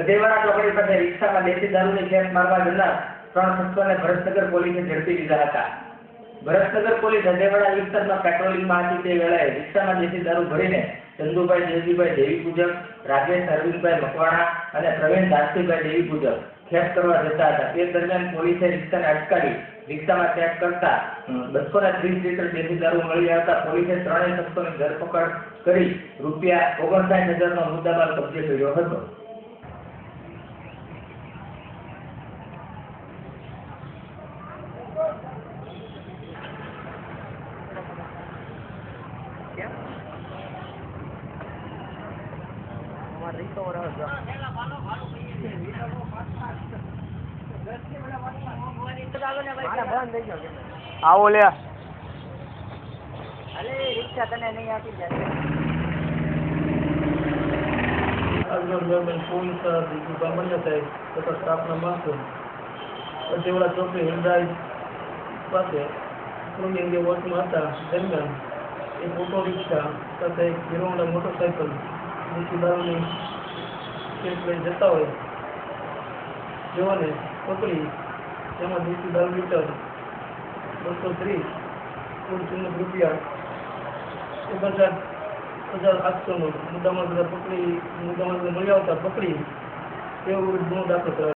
અધેવાડા ચોકડી પાસે રિક્ષામાં દેશી દારૂની ખેપ મારવા જનાર, ત્રણ શખ્સોને ભરતનગર પોલીસે ઝડપી લીધા હતા. ભરતનગર પોલીસ અધેવાડા વિસ્તારમાં પેટ્રોલિંગમાં હતી તે વેળાએ રિક્ષામાં દેશી દારૂ ભરીને ચંદુભાઈ દેવજીભાઈ દેવી પૂજક, રાજેશ અરવિંદભાઈ મકવાણા અને પ્રવીણ દાસજીભાઈ દેવી પૂજક ખેસ કરવા જતા હતા. તે દરમિયાન પોલીસે રિક્ષાને અટકાવી રિક્ષામાં ચેક કરતા બસો ને ત્રીસ લીટર દેશી દારૂ મળી આવતા પોલીસે ત્રણેય શખ્સોની ધરપકડ કરી રૂપિયા ઓગણસાઠ હજારનો મુદ્દામાલ કબજે કર્યો હતો. આવો લે. આજરોજ દરમિયાન પોલીસ બીજું સામાન્ય સાહેબ તથા સ્ટાફના માણસો. પટેવાડા ચોકડી હિંડરાઈ પાસે ક્રૂની અંગે હતા દરમિયાન એક ઓટો રિક્ષા સાથે એક હીરો હોન્ડા કેસ લઈ જતા હોય? જેઓને પકડી તેમાં દેશી દારૂ લીટર બસો ત્રીસ, કુલ કિંમત રૂપિયા ઓગણસાઠ હજાર આઠસોનો બધા પકડી મુદ્દામાં બધા મળી આવતા પકડી તેઓ ગુનો દાખલ કરાયો.